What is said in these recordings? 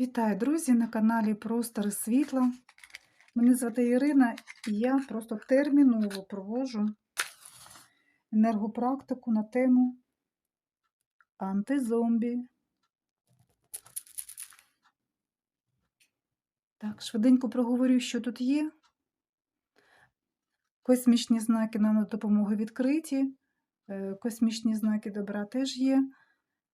Вітаю, друзі, на каналі Простори Світла. Мене звати Ірина, і я просто терміново проводжу енергопрактику на тему антизомбі. Так, швиденько проговорю, що тут є. Космічні знаки нам на допомогу відкриті. Е, Космічні знаки добра теж є.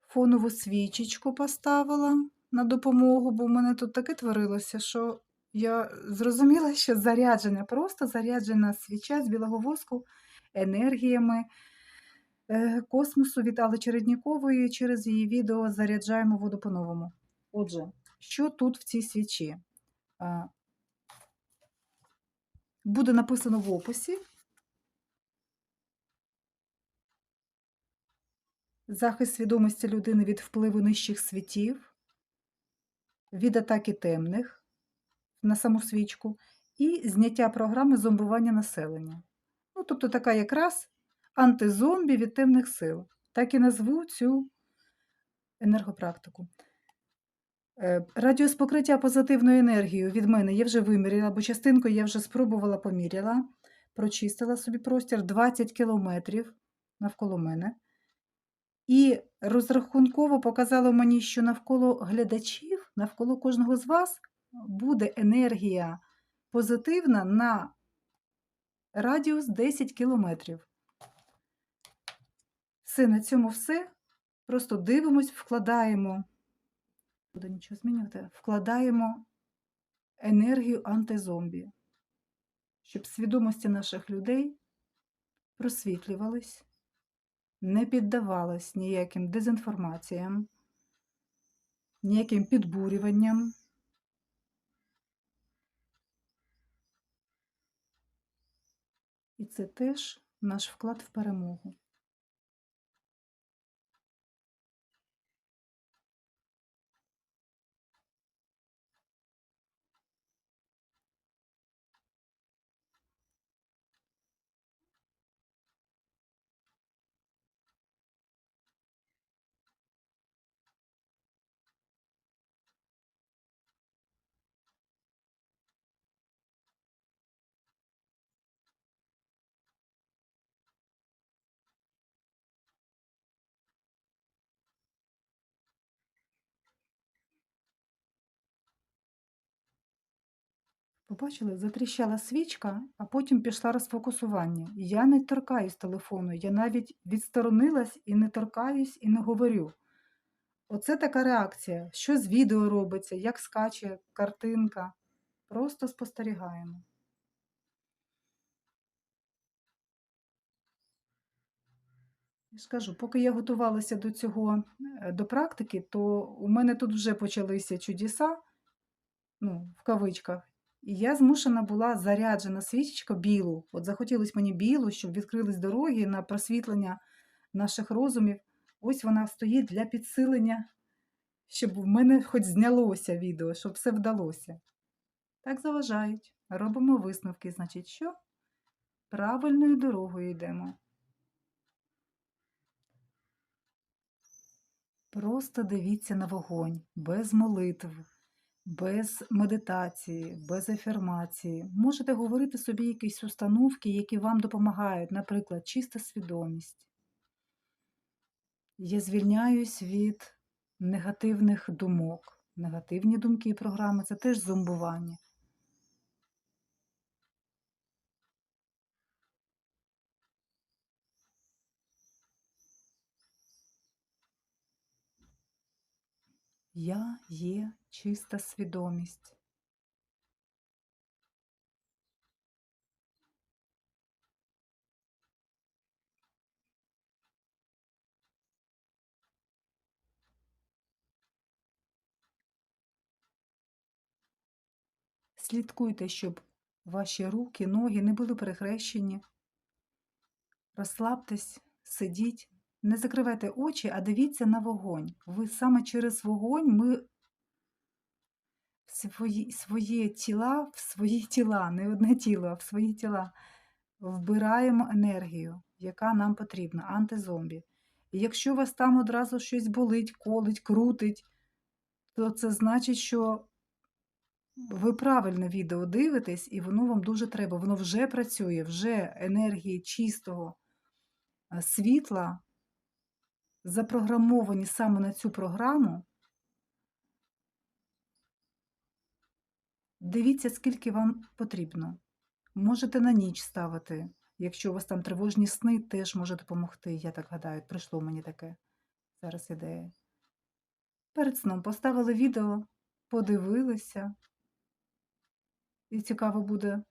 Фонову свічечку поставила на допомогу, бо в мене тут таке творилося, що я зрозуміла, що заряджена, просто заряджена свіча з білого воску енергіями е, космосу від Алли Череднікової. Через її відео заряджаємо воду по-новому. Отже, що тут в цій свічі? Буде написано в описі. Захист свідомості людини від впливу нижчих світів, від атаки темних на саму свічку і зняття програми зомбування населення. Ну, тобто, така якраз антизомбі від темних сил. Так і назву цю енергопрактику. Е, Радіус покриття позитивною енергією від мене я вже виміряла, бо частинку я вже спробувала поміряла, прочистила собі простір 20 кілометрів навколо мене. І розрахунково показало мені, що навколо глядачів, навколо кожного з вас буде енергія позитивна на радіус 10 кілометрів. Все, на цьому все. Просто дивимось, вкладаємо, буде нічого змінювати, вкладаємо енергію антизомбі, щоб свідомості наших людей просвітлювались не піддавалась ніяким дезінформаціям, ніяким підбурюванням. І це теж наш вклад в перемогу. Побачили, затріщала свічка, а потім пішла розфокусування. Я не торкаюсь телефону, я навіть відсторонилась і не торкаюсь, і не говорю. Оце така реакція. Що з відео робиться, як скаче картинка. Просто спостерігаємо. Я ж кажу, поки я готувалася до цього, е, до практики, то у мене тут вже почалися чудеса, ну, в кавичках. І я змушена була заряджена свічечка білу. От захотілося мені білу, щоб відкрились дороги на просвітлення наших розумів. Ось вона стоїть для підсилення, щоб в мене хоч знялося відео, щоб все вдалося. Так заважають. Робимо висновки, значить, що? Правильною дорогою йдемо. Просто дивіться на вогонь, без молитв, без медитації, без афірмації. Можете говорити собі якісь установки, які вам допомагають, наприклад, чиста свідомість. Я звільняюсь від негативних думок. Негативні думки і програми це теж зомбування. Я є чиста свідомість. Слідкуйте, щоб ваші руки, ноги не були перехрещені. Розслабтесь, сидіть, не закривайте очі, а дивіться на вогонь. Ви саме через вогонь ми свої, свої тіла, в свої тіла, не одне тіло, а в свої тіла вбираємо енергію, яка нам потрібна, антизомбі. І якщо у вас там одразу щось болить, колить, крутить, то це значить, що ви правильно відео дивитесь, і воно вам дуже треба. Воно вже працює, вже енергії чистого е, світла запрограмовані саме на цю програму. Дивіться, скільки вам потрібно. Можете на ніч ставити. Якщо у вас там тривожні сни, теж може допомогти. Я так гадаю, прийшло мені таке зараз ідея. Перед сном поставили відео, подивилися. І цікаво буде е,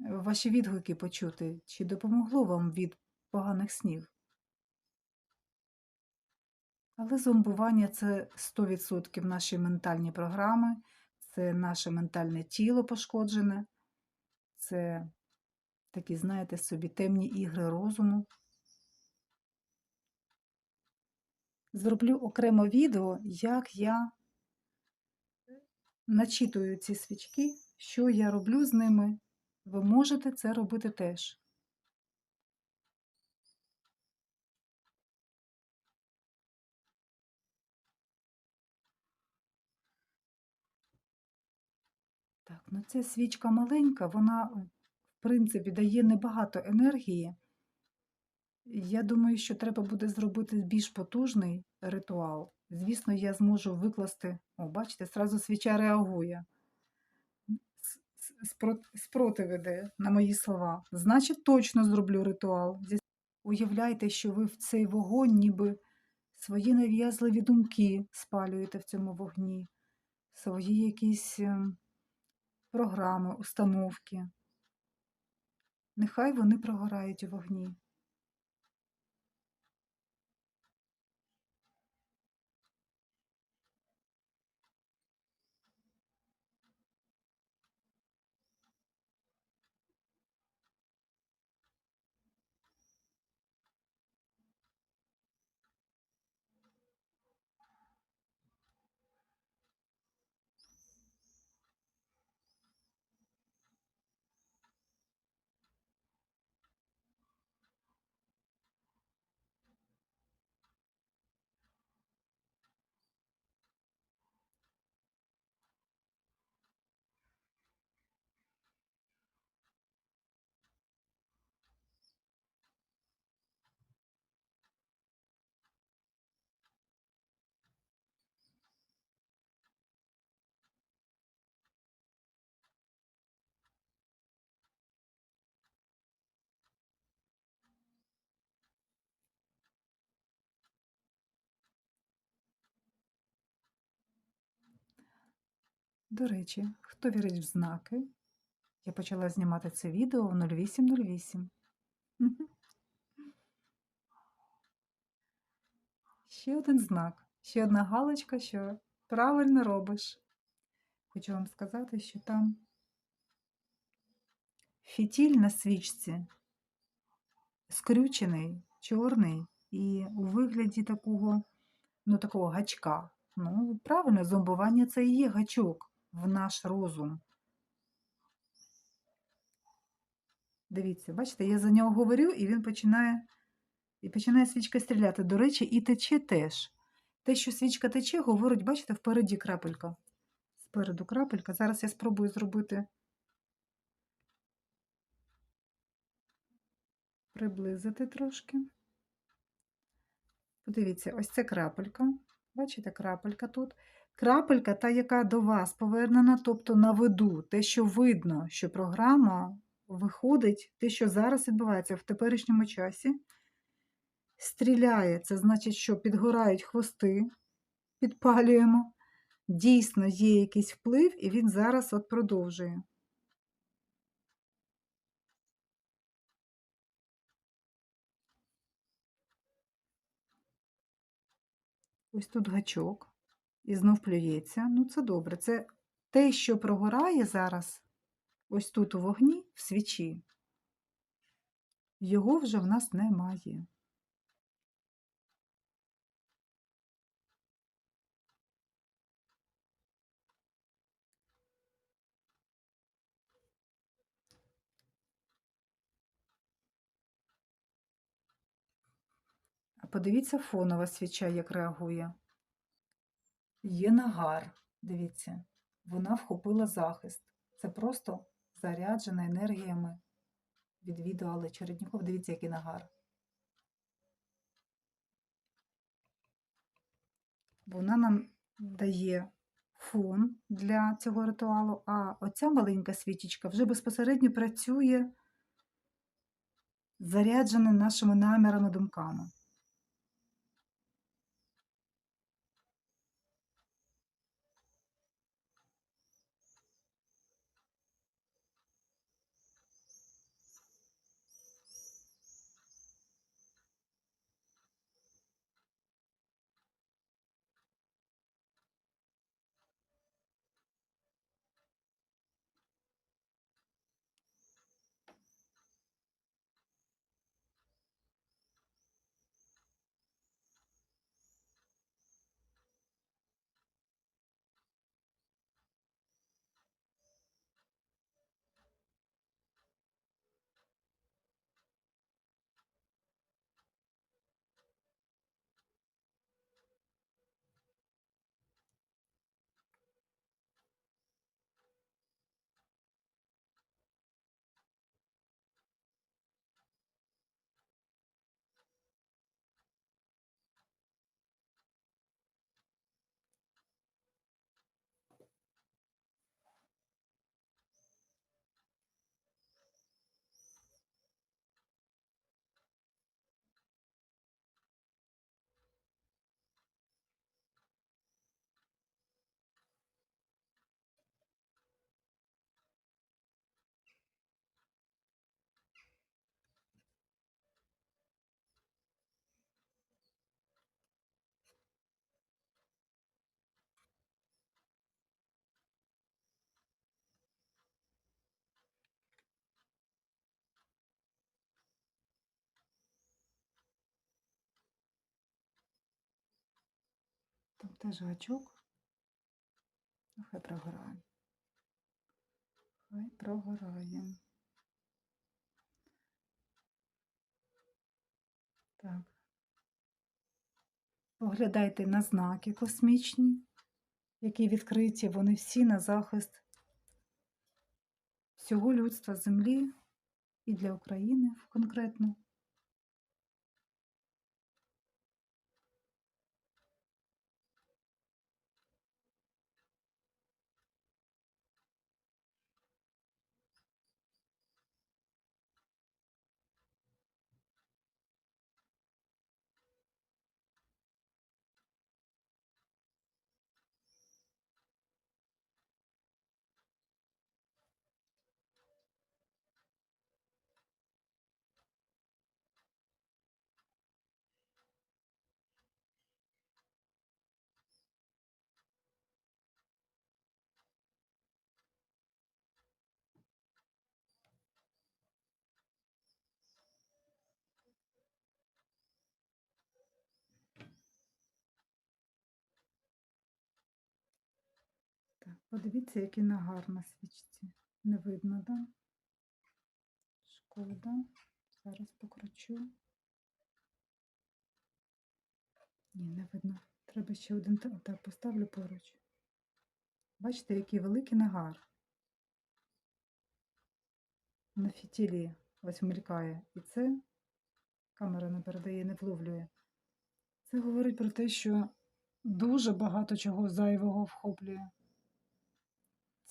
ваші відгуки почути, чи допомогло вам від поганих снів. Але зомбування це 100% наші ментальні програми, це наше ментальне тіло пошкоджене, це такі, знаєте, собі темні ігри розуму. Зроблю окремо відео, як я начитую ці свічки, що я роблю з ними. Ви можете це робити теж. Так, ну ця свічка маленька, вона, в принципі, дає небагато енергії. Я думаю, що треба буде зробити більш потужний ритуал. Звісно, я зможу викласти. О, бачите, зразу свіча реагує. Спротив іде на мої слова. Значить, точно зроблю ритуал. Уявляйте, що ви в цей вогонь, ніби свої нав'язливі думки спалюєте в цьому вогні, свої якісь ем, програми, установки. Нехай вони прогорають у вогні. До речі, хто вірить в знаки? Я почала знімати це відео в 0808. Ще один знак, ще одна галочка, що правильно робиш. Хочу вам сказати, що там фітіль на свічці скрючений, чорний і у вигляді такого, ну, такого гачка. Ну, правильно, зомбування це і є гачок в наш розум. Дивіться, бачите, я за нього говорю, і він починає, і починає свічка стріляти. До речі, і тече теж. Те, що свічка тече, говорить, бачите, впереді крапелька. Спереду крапелька. Зараз я спробую зробити, приблизити трошки. Подивіться, ось це крапелька. Бачите, крапелька тут. Крапелька та, яка до вас повернена, тобто на виду, те, що видно, що програма виходить, те, що зараз відбувається в теперішньому часі, стріляє. Це значить, що підгорають хвости, підпалюємо. Дійсно, є якийсь вплив, і він зараз от продовжує. Ось тут гачок, і знов плюється. Ну, це добре. Це те, що прогорає зараз, ось тут у вогні, в свічі. Його вже в нас немає. Подивіться, фонова свіча, як реагує. Є нагар, дивіться, вона вхопила захист. Це просто заряджена енергіями від відео Чередніков. Дивіться, який нагар. Вона нам дає фон для цього ритуалу, а оця маленька свічечка вже безпосередньо працює заряджена нашими намірами, думками. Теж гачок. Хай прогорає. Хай прогорає. Так. Поглядайте на знаки космічні, які відкриті, вони всі на захист всього людства Землі і для України конкретно. Подивіться, який нагар на свічці. Не видно, да? Шкода. Зараз покручу. Ні, не видно. Треба ще один та- так поставлю поруч. Бачите, який великий нагар. На фітілі ось мелькає. І це камера не передає, не вловлює. Це говорить про те, що дуже багато чого зайвого вхоплює.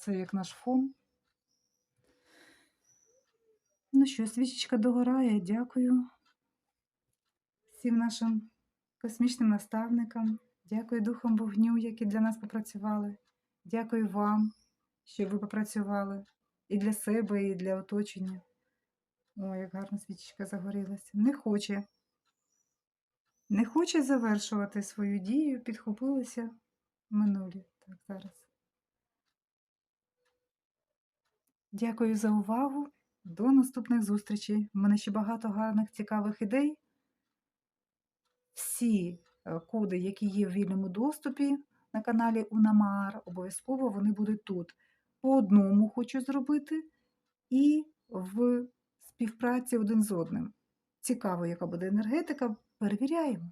Це як наш фон. Ну що, свічечка догорає. Дякую всім нашим космічним наставникам. Дякую духам вогню, які для нас попрацювали. Дякую вам, що ви попрацювали і для себе, і для оточення. О, як гарно свічечка загорілася. Не хоче. Не хоче завершувати свою дію, підхопилися минулі. Так, зараз. Дякую за увагу. До наступних зустрічей. У мене ще багато гарних цікавих ідей. Всі е, коди, які є в вільному доступі на каналі Унамар, обов'язково вони будуть тут. По одному хочу зробити і в співпраці один з одним. Цікаво, яка буде енергетика. Перевіряємо.